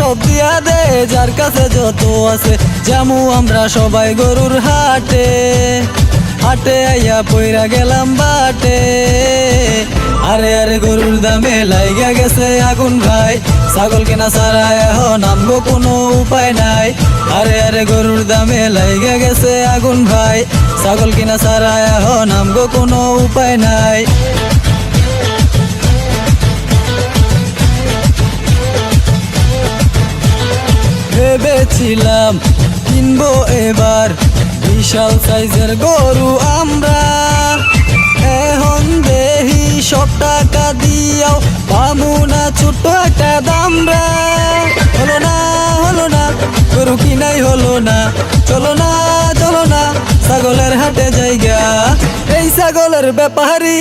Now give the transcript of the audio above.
সব দিয়া দে, যার কাছে যত আছে। জামু আমরা সবাই গরুর হাটে। হাটে আইয়া পইরা গেলাম বাটে। আরে আরে গরুর দামে লাইগা গেছে আগুন ভাই। ছাগল কেনা ছাড়া এখন নামবো কোনো উপায় নাই। আরে আরে গরুর দামে লাইগা গেছে আগুন ভাই। ছাগল কিনা ছাড়া এখন নামবো কোনো উপায় নাই। ভেবেছিলাম কিনবো এবার বিশাল সাইজের গরু আমরা। এখন দেহি সব টাকা দিয়াও পামু না ছোট্ট একটা দামরা হলো না হলো না, গরু কিনাই হলো না। চলো না চলো না, ছাগলের হাটে জায়গা। এই ছাগলের ব্যাপারী